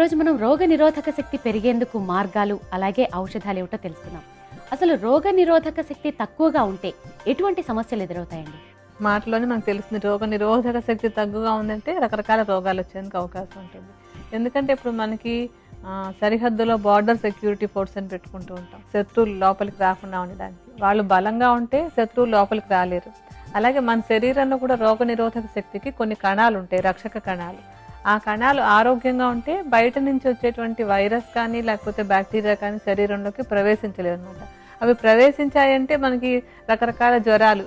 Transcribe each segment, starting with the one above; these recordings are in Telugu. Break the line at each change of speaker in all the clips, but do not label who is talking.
ఈరోజు మనం రోగ నిరోధక శక్తి పెరిగేందుకు మార్గాలు అలాగే ఔషధాలు ఏమిటో తెలుసుకుందాం. అసలు రోగ నిరోధక శక్తి తక్కువగా ఉంటే ఎటువంటి సమస్యలు ఎదురవుతాయండి?
మాటలోనే మనకు తెలుస్తుంది రోగ నిరోధక శక్తి తగ్గుగా ఉందంటే రకరకాల రోగాలు వచ్చేందుకు అవకాశం ఉంటుంది. ఎందుకంటే ఇప్పుడు మనకి సరిహద్దులో బార్డర్ సెక్యూరిటీ ఫోర్స్ అని పెట్టుకుంటూ ఉంటాం. శత్రువులు లోపలికి రాకుండా ఉండడానికి. వాళ్ళు బలంగా ఉంటే శత్రువులు లోపలికి రాలేరు. అలాగే మన శరీరంలో కూడా రోగ నిరోధక శక్తికి కొన్ని కణాలు ఉంటాయి రక్షక కణాలు. ఆ కణాలు ఆరోగ్యంగా ఉంటే బయట నుంచి వచ్చేటువంటి వైరస్ కానీ లేకపోతే బ్యాక్టీరియా కానీ శరీరంలోకి ప్రవేశించలేదు అనమాట అవి ప్రవేశించాయంటే మనకి రకరకాల జ్వరాలు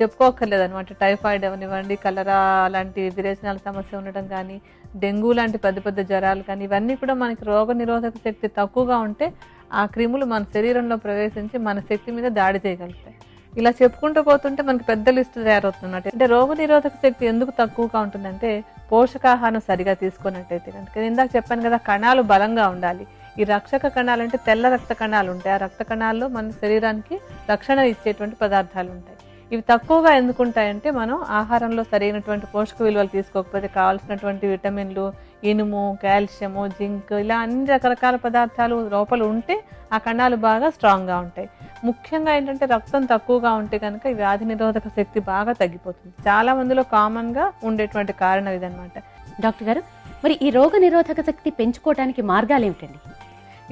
చెప్పుకోకర్లేదు అనమాట టైఫాయిడ్ అవనివ్వండి కలరా లాంటి విరేచనాల సమస్య ఉండడం కానీ డెంగ్యూ లాంటి పెద్ద పెద్ద జ్వరాలు కానీ ఇవన్నీ కూడా మనకి రోగ నిరోధక శక్తి తక్కువగా ఉంటే ఆ క్రిములు మన శరీరంలో ప్రవేశించి మన శక్తి మీద దాడి చేయగలుగుతాయి. ఇలా చెప్పుకుంటూ పోతుంటే మనకి పెద్ద లిస్టు తయారవుతున్నమాట అంటే రోగ నిరోధక శక్తి ఎందుకు తక్కువగా ఉంటుందంటే పోషకాహారం సరిగా తీసుకున్నట్టయితే కనుక ఇందాక చెప్పాను కదా కణాలు బలంగా ఉండాలి. ఈ రక్షక కణాలు అంటే తెల్ల రక్త కణాలు ఉంటాయి. ఆ రక్త కణాల్లో మన శరీరానికి రక్షణ ఇచ్చేటువంటి పదార్థాలు ఉంటాయి. ఇవి తక్కువగా ఎందుకుంటాయంటే మనం ఆహారంలో సరైనటువంటి పోషక విలువలు తీసుకోకపోతే కావాల్సినటువంటి విటమిన్లు ఇనుము కాల్షియము జింక్ ఇలా అన్ని రకరకాల పదార్థాలు లోపల ఉంటే ఆ కణాలు బాగా స్ట్రాంగ్గా ఉంటాయి. ముఖ్యంగా ఏంటంటే రక్తం తక్కువగా ఉంటే కనుక ఈ వ్యాధి నిరోధక శక్తి బాగా తగ్గిపోతుంది. చాలా మందిలో కామన్గా ఉండేటువంటి కారణం ఇదనమాట
డాక్టర్ గారు మరి ఈ రోగ నిరోధక శక్తి పెంచుకోవడానికి మార్గాలు ఏమిటండి?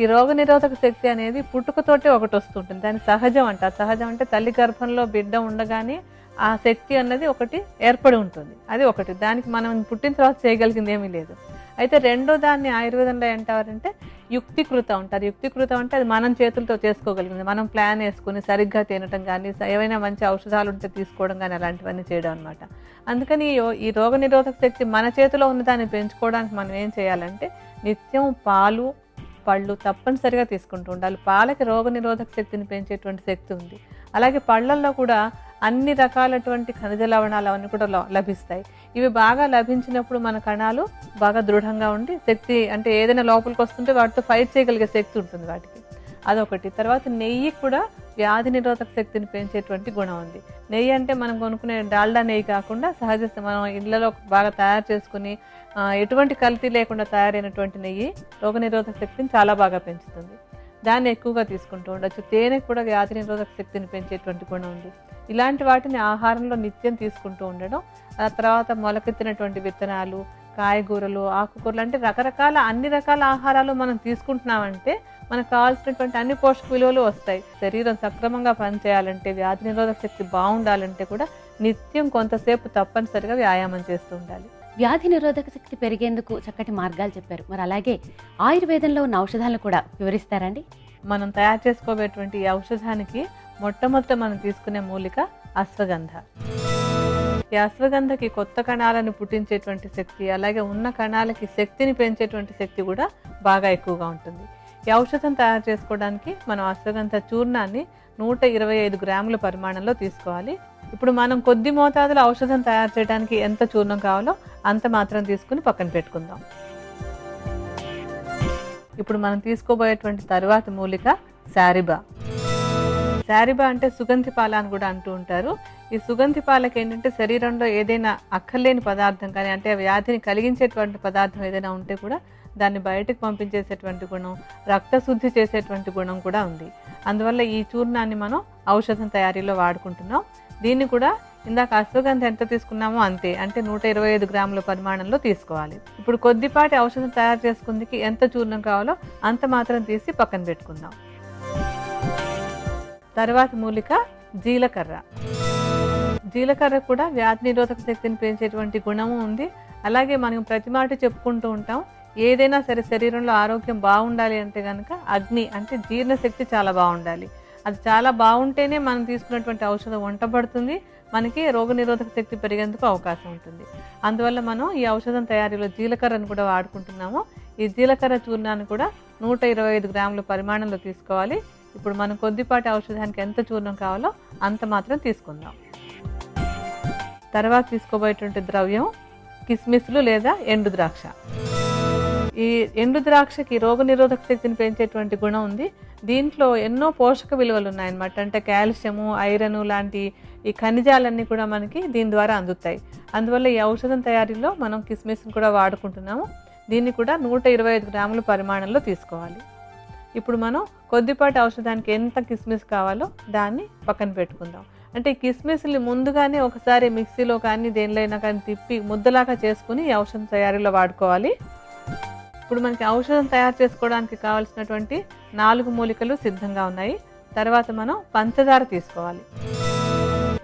ఈ రోగ నిరోధక శక్తి అనేది పుట్టుకతోటే ఒకటి వస్తుంటుంది. దాని సహజం అంట. సహజం అంటే తల్లి గర్భంలో బిడ్డ ఉండగానే ఆ శక్తి అన్నది ఒకటి ఏర్పడి ఉంటుంది. అది ఒకటి. దానికి మనం పుట్టిన తర్వాత చేయగలిగింది ఏమీ లేదు. అయితే రెండో దాన్ని ఆయుర్వేదంలో ఏంటారంటే యుక్తికృతం అంటారు. యుక్తికృతం అంటే అది మనం చేతులతో చేసుకోగలిగింది. మనం ప్లాన్ వేసుకుని సరిగ్గా తినటం కానీ ఏవైనా మంచి ఔషధాలు ఉంటే తీసుకోవడం కానీ అలాంటివన్నీ చేయడం అనమాట అందుకని ఈ ఈ రోగ నిరోధక శక్తి మన చేతిలో ఉన్న దాన్ని పెంచుకోవడానికి మనం ఏం చేయాలంటే నిత్యం పాలు పళ్ళు తప్పనిసరిగా తీసుకుంటూ ఉండాలి. పాలకి రోగ నిరోధక శక్తిని పెంచేటువంటి శక్తి ఉంది. అలాగే పళ్ళల్లో కూడా అన్ని రకాలటువంటి ఖనిజ లవణాలు అవన్నీ కూడా లభిస్తాయి. ఇవి బాగా లభించినప్పుడు మన కణాలు బాగా దృఢంగా ఉండి శక్తి అంటే ఏదైనా లోపలికి వస్తుంటే వాటితో ఫైట్ చేయగలిగే శక్తి ఉంటుంది వాటికి. అదొకటి. తర్వాత నెయ్యి కూడా వ్యాధి నిరోధక శక్తిని పెంచేటువంటి గుణం ఉంది. నెయ్యి అంటే మనం కొనుక్కునే డాల్డా నెయ్యి కాకుండా సహజ మనం ఇళ్ళలో బాగా తయారు చేసుకుని ఎటువంటి కల్తీ లేకుండా తయారైనటువంటి నెయ్యి రోగనిరోధక శక్తిని చాలా బాగా పెంచుతుంది. దాన్ని ఎక్కువగా తీసుకుంటూ ఉండొచ్చు. తేనె కూడా వ్యాధి నిరోధక శక్తిని పెంచేటువంటి గుణం ఉంది. ఇలాంటి వాటిని ఆహారంలో నిత్యం తీసుకుంటూ ఉండడం ఆ తర్వాత మొలకెత్తినటువంటి విత్తనాలు కాయగూరలు ఆకుకూరలు అంటే రకరకాల అన్ని రకాల ఆహారాలు మనం తీసుకుంటున్నామంటే మనకు కావాల్సినటువంటి అన్ని పోషక విలువలు వస్తాయి. శరీరం సక్రమంగా పనిచేయాలంటే వ్యాధి నిరోధక శక్తి బాగుండాలంటే కూడా నిత్యం కొంతసేపు తప్పనిసరిగా వ్యాయామం చేస్తూ ఉండాలి.
వ్యాధి నిరోధక శక్తి పెరిగేందుకు చక్కటి మార్గాలు చెప్పారు. మరి అలాగే ఆయుర్వేదంలో ఉన్న ఔషధాలను కూడా వివరిస్తారండి?
మనం తయారు చేసుకోబోయేటువంటి ఈ ఔషధానికి మొట్టమొదట మనం తీసుకునే మూలిక అశ్వగంధ. ఈ అశ్వగంధకి కొత్త కణాలను పుట్టించేటువంటి శక్తి అలాగే ఉన్న కణాలకి శక్తిని పెంచేటువంటి శక్తి కూడా బాగా ఎక్కువగా ఉంటుంది. ఈ ఔషధం తయారు చేసుకోవడానికి మనం అశ్వగంధ చూర్ణాన్ని నూట ఇరవై ఐదు గ్రాముల పరిమాణంలో తీసుకోవాలి. ఇప్పుడు మనం కొద్ది మోతాదులో ఔషధం తయారు చేయడానికి ఎంత చూర్ణం కావాలో అంత మాత్రం తీసుకుని పక్కన పెట్టుకుందాం. ఇప్పుడు మనం తీసుకోబోయేటువంటి తరువాత మూలిక శారిబా. శారిబా అంటే సుగంధి పాల అని కూడా అంటూ ఉంటారు. ఈ సుగంధి పాలకు ఏంటంటే శరీరంలో ఏదైనా అక్కర్లేని పదార్థం కానీ అంటే వ్యాధిని కలిగించేటువంటి పదార్థం ఏదైనా ఉంటే కూడా దాన్ని బయటకు పంపించేసేటువంటి గుణం రక్త శుద్ధి చేసేటువంటి గుణం కూడా ఉంది. అందువల్ల ఈ చూర్ణాన్ని మనం ఔషధం తయారీలో వాడుకుంటున్నాం. దీన్ని కూడా ఇందాక అశ్వగంధ ఎంత తీసుకున్నామో అంతే అంటే నూట ఇరవై ఐదు గ్రాముల పరిమాణంలో తీసుకోవాలి. ఇప్పుడు కొద్దిపాటి ఔషధం తయారు చేసుకుందికి ఎంత చూర్ణం కావాలో అంత మాత్రం తీసి పక్కన పెట్టుకుందాం. తర్వాత మూలిక జీలకర్ర. జీలకర్ర కూడా వ్యాధి నిరోధక శక్తిని పెంచేటువంటి గుణము ఉంది. అలాగే మనం ప్రతి మాట చెప్పుకుంటూ ఉంటాం. ఏదైనా సరే శరీరంలో ఆరోగ్యం బాగుండాలి అంటే కనుక అగ్ని అంటే జీర్ణశక్తి చాలా బాగుండాలి. అది చాలా బాగుంటేనే మనం తీసుకున్నటువంటి ఔషధం వంటబడుతుంది మనకి రోగ నిరోధక శక్తి పెరిగేందుకు అవకాశం ఉంటుంది. అందువల్ల మనం ఈ ఔషధం తయారీలో జీలకర్రను కూడా వాడుకుంటున్నాము. ఈ జీలకర్ర చూర్ణాన్ని కూడా నూట ఇరవై ఐదు గ్రాముల పరిమాణంలో తీసుకోవాలి. ఇప్పుడు మనం కొద్దిపాటి ఔషధానికి ఎంత చూర్ణం కావాలో అంత మాత్రం తీసుకుందాం. తర్వాత తీసుకోబోయేటువంటి ద్రవ్యం కిస్మిస్లు లేదా ఎండు ద్రాక్ష. ఈ ఎండు ద్రాక్షకి రోగ నిరోధక శక్తిని పెంచేటువంటి గుణం ఉంది. దీంట్లో ఎన్నో పోషక విలువలు ఉన్నాయన్నమాట. అంటే కాల్షియము ఐరన్ లాంటి ఈ ఖనిజాలన్నీ కూడా మనకి దీని ద్వారా అందుతాయి. అందువల్ల ఈ ఔషధం తయారీలో మనం కిస్మిస్ని కూడా వాడుకుంటున్నాము. దీన్ని కూడా నూట ఇరవై ఐదు గ్రాముల పరిమాణంలో తీసుకోవాలి. ఇప్పుడు మనం కొద్దిపాటి ఔషధానికి ఎంత కిస్మిస్ కావాలో దాన్ని పక్కన పెట్టుకుందాం. అంటే కిస్మిస్ని ముందుగానే ఒకసారి మిక్సీలో కానీ దేనిలో కానీ తిప్పి ముద్దలాగా చేసుకుని ఈ ఔషధం తయారీలో వాడుకోవాలి. ఇప్పుడు మనకి ఔషధం తయారు చేసుకోవడానికి కావాల్సినటువంటి నాలుగు మూలికలు సిద్ధంగా ఉన్నాయి. తర్వాత మనం పంచదార తీసుకోవాలి.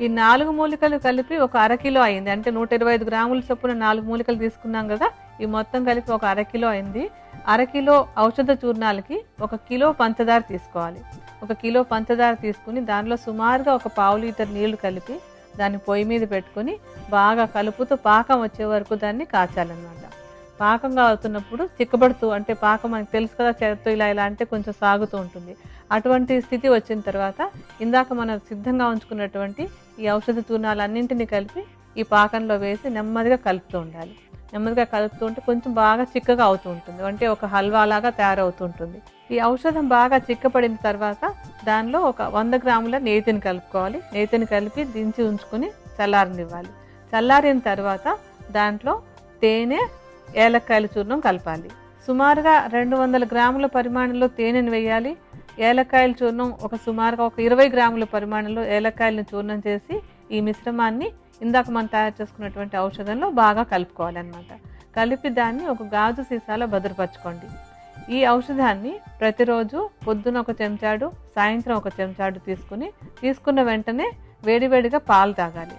ఈ నాలుగు మూలికలు కలిపి ఒక అరకిలో అయింది. అంటే నూట ఇరవై ఐదు గ్రాముల చొప్పున నాలుగు మూలికలు తీసుకున్నాం కదా ఈ మొత్తం కలిపి ఒక అరకిలో అయింది. అరకిలో ఔషధ చూర్ణాలకి ఒక కిలో పంచదార తీసుకోవాలి. ఒక కిలో పంచదార తీసుకుని దానిలో సుమారుగా ఒక పావు లీటర్ నీళ్ళు కలిపి దాన్ని పొయ్యి మీద పెట్టుకొని బాగా కలుపుతూ పాకం వచ్చే వరకు దాన్ని కాచాలన్నమాట. పాకంగా అవుతున్నప్పుడు చిక్కబడుతూ అంటే పాకం మనకు తెలుసు కదా చేతితో ఇలా ఇలా అంటే కొంచెం సాగుతూ ఉంటుంది. అటువంటి స్థితి వచ్చిన తర్వాత ఇందాక మనం సిద్ధంగా ఉంచుకున్నటువంటి ఈ ఔషధ చూర్ణాలన్నింటినీ కలిపి ఈ పాకంలో వేసి నెమ్మదిగా కలుపుతూ ఉండాలి. నెమ్మదిగా కలుపుతూ ఉంటే కొంచెం బాగా చిక్కగా అవుతూ ఉంటుంది. అంటే ఒక హల్వా లాగా తయారవుతుంటుంది. ఈ ఔషధం బాగా చిక్కపడిన తర్వాత దానిలో ఒక వంద గ్రాముల నేతిని కలుపుకోవాలి. నేతిని కలిపి దించి ఉంచుకుని చల్లారనివ్వాలి. చల్లారిన తర్వాత దాంట్లో తేనె ఏలక్కాయల చూర్ణం కలపాలి. సుమారుగా రెండు వందల గ్రాముల పరిమాణంలో తేనెను వేయాలి. ఏలక్కాయల చూర్ణం ఒక సుమారుగా ఒక ఇరవై గ్రాముల పరిమాణంలో ఏలక్కాయలను చూర్ణం చేసి ఈ మిశ్రమాన్ని ఇందాక మనం తయారు చేసుకున్నటువంటి ఔషధంలో బాగా కలుపుకోవాలన్నమాట. కలిపి దాన్ని ఒక గాజు సీసాలో భద్రపరచుకోండి. ఈ ఔషధాన్ని ప్రతిరోజు పొద్దున ఒక చెంచాడు సాయంత్రం ఒక చెంచాడు తీసుకుని తీసుకున్న వెంటనే వేడివేడిగా పాలు తాగాలి.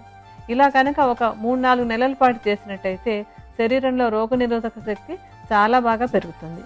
ఇలా కనుక ఒక మూడు నాలుగు నెలల పాటు చేసినట్టయితే శరీరంలో రోగనిరోధక శక్తి చాలా బాగా పెరుగుతుంది.